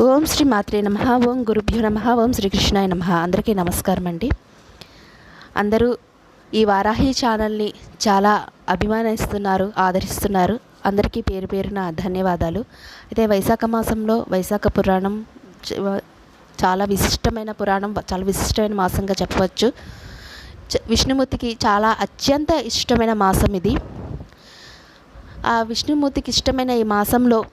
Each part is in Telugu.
ఓం శ్రీ మాత్రే నమ ఓం గురుభ్యో నమ ఓం శ్రీకృష్ణాయ నమ. అందరికీ నమస్కారం అండి. అందరూ ఈ వారాహి ఛానల్ని చాలా అభిమానిస్తున్నారు ఆదరిస్తున్నారు. అందరికీ పేరు పేరున ధన్యవాదాలు. అయితే వైశాఖ మాసంలో వైశాఖ పురాణం చాలా విశిష్టమైన పురాణం చాలా విశిష్టమైన మాసంగా చెప్పవచ్చు. చ- విష్ణుమూర్తికి చాలా అత్యంత ఇష్టమైన మాసం ఇది. ఆ విష్ణుమూర్తికి ఇష్టమైన ఈ మాసంలో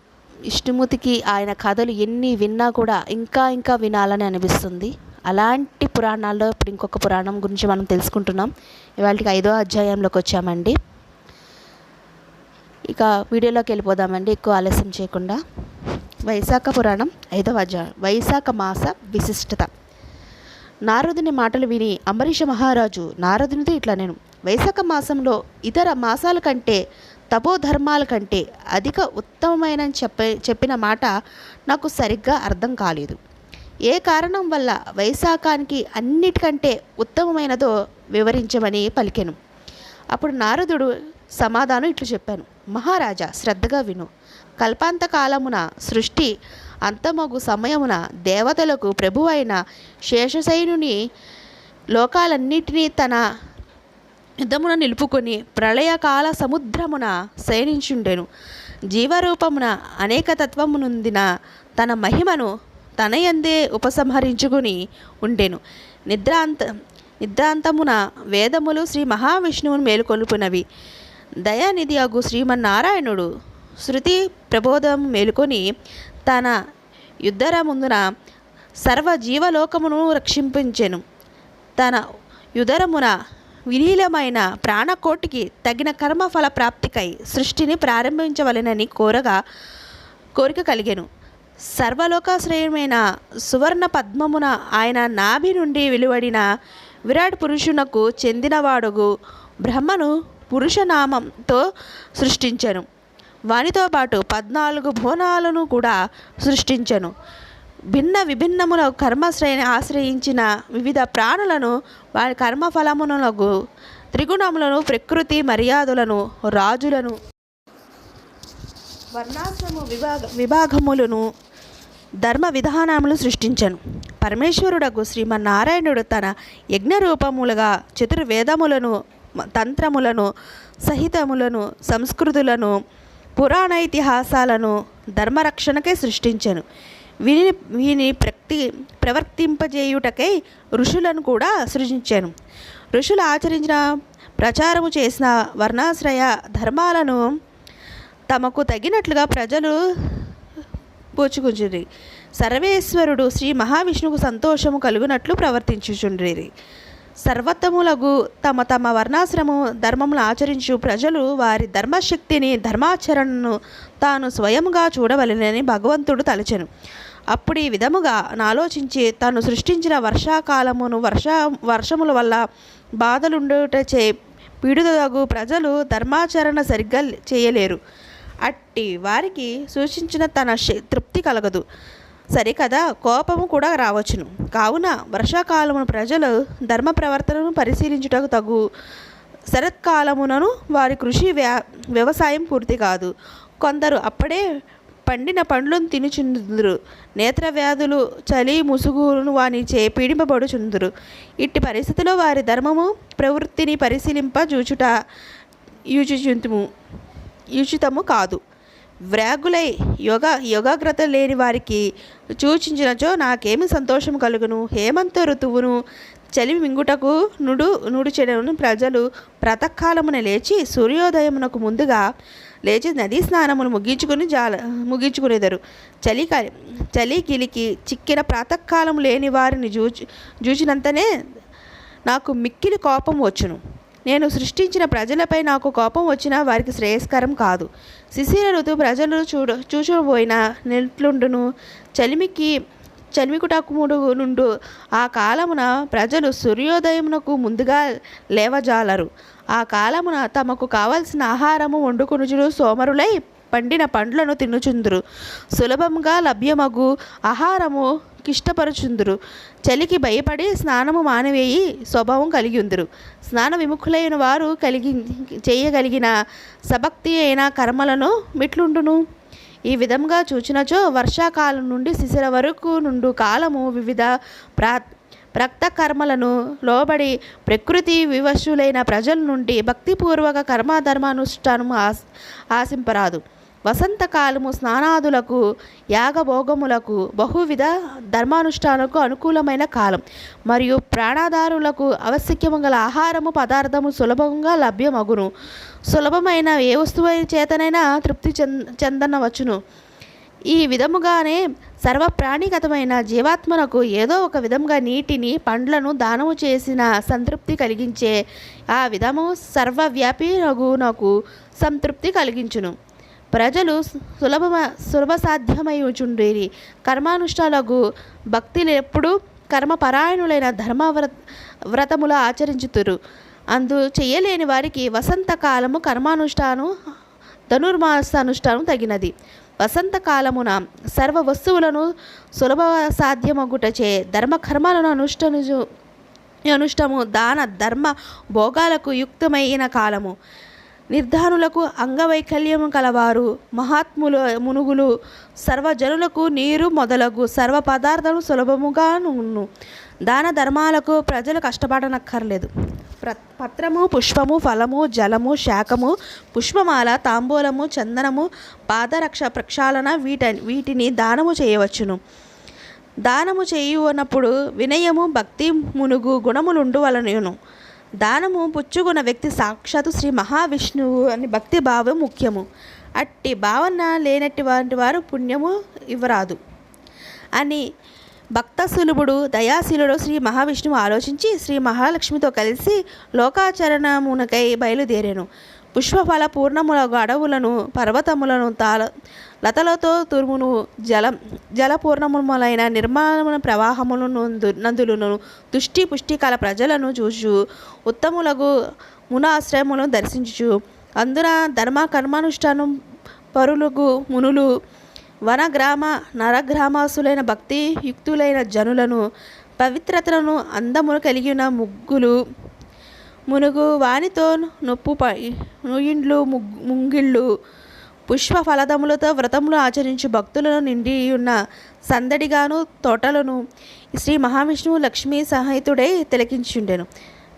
ఇష్టమూతికి ఆయన కథలు ఎన్ని విన్నా కూడా ఇంకా ఇంకా వినాలని అనిపిస్తుంది. అలాంటి పురాణాల్లో ఇప్పుడు ఇంకొక పురాణం గురించి మనం తెలుసుకుంటున్నాం. ఇవాళకి ఐదో అధ్యాయంలోకి వచ్చామండి. ఇక వీడియోలోకి వెళ్ళిపోదామండి ఎక్కువ ఆలస్యం చేయకుండా. వైశాఖ పురాణం ఐదవ అధ్యాయం. వైశాఖ మాస విశిష్టత. నారదుని మాటలు విని అంబరీష మహారాజు నారదునితో ఇట్లా నేను. వైశాఖ మాసంలో ఇతర మాసాల కంటే తపోధర్మాల కంటే అధిక ఉత్తమమైన చెప్పే చెప్పిన మాట నాకు సరిగ్గా అర్థం కాలేదు. ఏ కారణం వల్ల వైశాఖానికి అన్నిటికంటే ఉత్తమమైనదో వివరించమని పలికెను. అప్పుడు నారదుడు సమాధానం ఇట్లు చెప్పాను. మహారాజా శ్రద్ధగా విను. కల్పాంతకాలమున సృష్టి అంతమగు సమయమున దేవతలకు ప్రభువైన శేషశైనుని లోకాలన్నిటినీ తన యుద్ధమున నిలుపుకొని ప్రళయకాల సముద్రమున శయనించుండెను. జీవరూపమున అనేక తత్వమునుందిన తన మహిమను తనయందే ఉపసంహరించుకుని ఉండెను. నిద్రాంత నిద్రాంతమున వేదములు శ్రీ మహావిష్ణువును మేలుకొల్పునవి. దయానిధి అగు శ్రీమన్నారాయణుడు శృతి ప్రబోధం మేలుకొని తన యుద్ధర ముందున సర్వ జీవలోకమును రక్షింపించెను. తన యుదరమున విలీలమైన ప్రాణకోటికి తగిన కర్మఫల ప్రాప్తికై సృష్టిని ప్రారంభించవలెనని కోరగా కోరిక కలిగెను. సర్వలోకాశ్రయమైన సువర్ణ పద్మమున ఆయన నాభి నుండి వెలువడిన విరాట్ పురుషునకు చెందినవాడుగు బ్రహ్మను పురుషనామంతో సృష్టించెను. వానితో పాటు పద్నాలుగు భువనాలను కూడా సృష్టించెను. భిన్న విభిన్నముల కర్మశ్రేణి ఆశ్రయించిన వివిధ ప్రాణులను వారి కర్మఫలమునకు త్రిగుణములను ప్రకృతి మర్యాదలను రాజులను వర్ణాశ్రమ విభాగ విభాగములను ధర్మ విధానములు సృష్టించను. పరమేశ్వరుడకు శ్రీమన్నారాయణుడు తన యజ్ఞరూపములుగా చతుర్వేదములను తంత్రములను సహితములను సంస్కృతులను పురాణ ఇతిహాసాలను ధర్మరక్షణకే సృష్టించను. వీని వీని ప్రక్తి ప్రవర్తింపజేయుటకై ఋషులను కూడా సృజించాను. ఋషులు ఆచరించిన ప్రచారము చేసిన వర్ణాశ్రయ ధర్మాలను తమకు తగినట్లుగా ప్రజలు పూచుకుంచురి సర్వేశ్వరుడు శ్రీ మహావిష్ణువుకు సంతోషము కలుగునట్లు ప్రవర్తించుచుండ్రి సర్వతములగు తమ తమ వర్ణాశ్రము ధర్మములు ఆచరించు ప్రజలు వారి ధర్మశక్తిని ధర్మాచరణను తాను స్వయంగా చూడవలెనని భగవంతుడు తలచెను. అప్పుడు ఈ విధముగా ఆలోచించి తను సృష్టించిన వర్షాకాలమును వర్ష వర్షముల వల్ల బాధలుండుటచే పీడుదగు ప్రజలు ధర్మాచరణ సరిగ్గా చేయలేరు. అట్టి వారికి సూచించిన తన తృప్తి కలగదు. సరికదా కోపము కూడా రావచ్చును. కావున వర్షాకాలమున ప్రజలు ధర్మ ప్రవర్తనను పరిశీలించుటకు తగు శరత్కాలమునను వారి కృషి వ్య వ్యవసాయం పూర్తి కాదు. కొందరు అప్పుడే పండిన పండ్లను తినుచుందురు. నేత్ర వ్యాధులు చలి ముసుగును వానిచే పీడింపబడుచుందురు. ఇట్టి పరిస్థితిలో వారి ధర్మము ప్రవృత్తిని పరిశీలింప జూచుట యూచుచుంతుము యూచితము కాదు. వ్రాగులై యోగ యోగాగ్రత లేని వారికి సూచించినచో నాకేమి సంతోషం కలుగును? హేమంత ఋతువును చలి మింగుటకు నుడు నుడు చెడును ప్రజలు ప్రతకాలమున లేచి సూర్యోదయమునకు ముందుగా లేచి నదీ స్నానమును ముగించుకుని జాల ముగించుకునేదారు. చలికాలి చలి కిలికి చిక్కిన ప్రాతకాలం లేని వారిని జూచి చూచినంతనే నాకు మిక్కిలి కోపం వచ్చును. నేను సృష్టించిన ప్రజలపై నాకు కోపం వచ్చినా వారికి శ్రేయస్కరం కాదు. శిశిర ఋతు ప్రజలు చూడ చూచబోయిన నెట్లుండును. చలిమికి చలిమికుటకుముడు నుండు ఆ కాలమున ప్రజలు సూర్యోదయమునకు ముందుగా లేవజాలరు. ఆ కాలమున తమకు కావలసిన ఆహారము వండుకొనుచుడు సోమరులై పండిన పండ్లను తినుచుందురు. సులభంగా లభ్యమగు ఆహారము కిష్టపరుచుందురు. చలికి భయపడి స్నానము మానవేయి స్వభావం కలిగి ఉందరు స్నాన విముఖులైన వారు కలిగి చేయగలిగిన సభక్తి అయిన కర్మలను మిట్లుండును. ఈ విధంగా చూచినచో వర్షాకాలం నుండి శిశిర వరకు నుండు కాలము వివిధ ప్రా ప్రక్త కర్మలను లోబడి ప్రకృతి వివశులైన ప్రజల నుండి భక్తిపూర్వక కర్మధర్మానుష్ఠానం ఆశింపరాదు. వసంతకాలము స్నానాదులకు యాగభోగములకు బహువిధ ధర్మానుష్ఠానకు అనుకూలమైన కాలం. మరియు ప్రాణాధారులకు ఆవశ్యకము గల ఆహారము పదార్థము సులభంగా లభ్యమగును. సులభమైన ఏ వస్తువు చేతనైనా తృప్తి చెంద చెందనవచ్చును. ఈ విధముగానే సర్వ ప్రాణిగతమైన జీవాత్మనకు ఏదో ఒక విధంగా నీటిని పండ్లను దానము చేసిన సంతృప్తి కలిగించే ఆ విధము సర్వవ్యాపినగునకు సంతృప్తి కలిగించును. ప్రజలు సులభ సులభ ఉంచుండేది కర్మానుష్ఠాలకు భక్తులు ఎప్పుడూ కర్మపరాయణులైన ధర్మ వ్రత వ్రతములు ఆచరించుతురు. అందు చేయలేని వారికి వసంతకాలము కర్మానుష్ఠానం ధనుర్మాసానుష్ఠానం తగినది. వసంతకాలమున సర్వ వస్తువులను సులభ సాధ్యమగుటచే ధర్మకర్మలను అనుష్ఠను అనుష్టము దాన ధర్మ భోగాలకు యుక్తమైన కాలము. నిర్ధానులకు అంగవైకల్యము కలవారు. మహాత్ములు మునుగులు సర్వజనులకు నీరు మొదలగు సర్వ పదార్థాలు సులభముగా ఉన్ను దాన ధర్మాలకు ప్రజలు కష్టపడనక్కర్లేదు. ప్ర పత్రము పుష్పము ఫలము జలము శాఖము పుష్పమాల తాంబూలము చందనము పాదరక్ష ప్రక్షాళన వీట వీటిని దానము చేయవచ్చును. దానము చేయునప్పుడు వినయము భక్తి మునుగు గుణములుండు వలనను దానము పుచ్చుకున్న వ్యక్తి సాక్షాత్తు శ్రీ మహావిష్ణువు అని భక్తి భావం ముఖ్యము. అట్టి భావన లేనట్టి వారి వారు పుణ్యము ఇవ్వరాదు. అని భక్త సులభుడు దయాశీలుడు శ్రీ మహావిష్ణువు ఆలోచించి శ్రీ మహాలక్ష్మితో కలిసి లోకాచరణమునకై బయలుదేరాను. పుష్పఫల పూర్ణముల అడవులను పర్వతములను తాల లతలతో తురుమును జలం జలపూర్ణములైన నిర్మాణ ప్రవాహములను నందు- దుష్టి తుష్టి పుష్టి కల ప్రజలను చూచు. ఉత్తములకు మునాశ్రయములను దర్శించు అందున ధర్మ కర్మానుష్ఠానం పరులకు మునులు వన గ్రామ నరగ్రామాసులైన భక్తి యుక్తులైన జనులను పవిత్రతలను అందమును కలిగిన ముగ్గులు మునుగు వానితో నొప్పు ప నుయిండ్లు ముంగిళ్ళు పుష్ప ఫలదములతో వ్రతములు ఆచరించు భక్తులను నిండి ఉన్న సందడిగాను తోటలను శ్రీ మహావిష్ణువు లక్ష్మీ సహితుడై తిలకించుండెను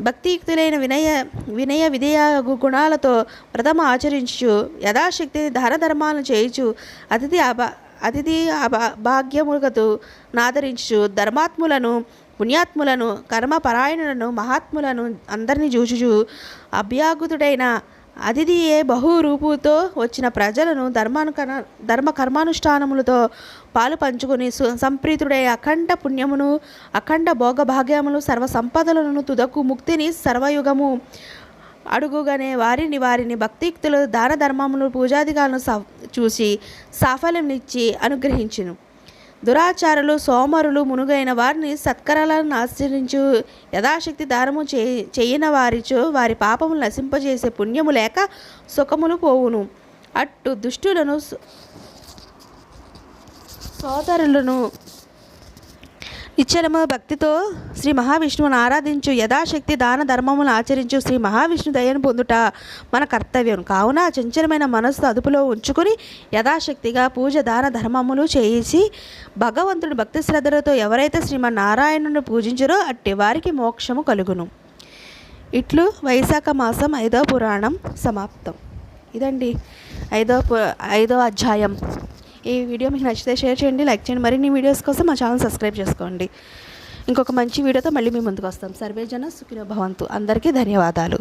భక్తియుక్తులైన వినయ వినయ విధేయ గుణాలతో వ్రతము ఆచరించు యథాశక్తిని దాన ధర్మాలను చేయుచు అతిథి అభా అతిథి అభా భాగ్యములతో నాదరించు ధర్మాత్ములను పుణ్యాత్ములను కర్మపరాయణులను మహాత్ములను అందరినీ చూచుచు అభ్యాగుతుడైన అతిథియే బహురూపుతో వచ్చిన ప్రజలను ధర్మానుకర ధర్మ కర్మానుష్ఠానములతో పాలు పంచుకుని సంప్రీతుడై అఖండ పుణ్యమును అఖండ భోగభాగ్యములు సర్వ సంపదలను తుదకు ముక్తిని సర్వయుగము అడుగుగానే వారిని వారిని భక్తియుక్తులు దాన ధర్మములు పూజాదిగాలను స చూసి సాఫల్యమిచ్చి అనుగ్రహించును. దురాచారులు సోమరులు మునుగైన వారిని సత్కరాలను ఆశ్రయించు యథాశక్తి దానము చే చేయని వారిచో వారి పాపములు నశింపజేసే పుణ్యము లేక సుఖములు పోవును. అట్టు దుష్టులను సోదరులను ఇచ్చలము భక్తితో శ్రీ మహావిష్ణువును ఆరాధించు యథాశక్తి దాన ధర్మములను ఆచరించు శ్రీ మహావిష్ణు దయను పొందుట మన కర్తవ్యం. కావున చంచలమైన మనస్సు అదుపులో ఉంచుకొని యథాశక్తిగా పూజ దాన ధర్మములు చేయించి భగవంతుడు భక్తి శ్రద్ధలతో ఎవరైతే శ్రీమన్నారాయణుని పూజించరో అట్టి వారికి మోక్షము కలుగును. ఇట్లు వైశాఖ మాసం ఐదో పురాణం సమాప్తం. ఇదండి ఐదో ఐదో అధ్యాయం. ఈ వీడియో మీకు నచ్చితే షేర్ చేయండి లైక్ చేయండి. మరిన్ని వీడియోస్ కోసం మా ఛానల్ సబ్స్క్రైబ్ చేసుకోండి. ఇంకొక మంచి వీడియోతో మళ్ళీ మీ ముందుకు వస్తాం. సర్వేజన సుఖినో భవంతు. అందరికీ ధన్యవాదాలు.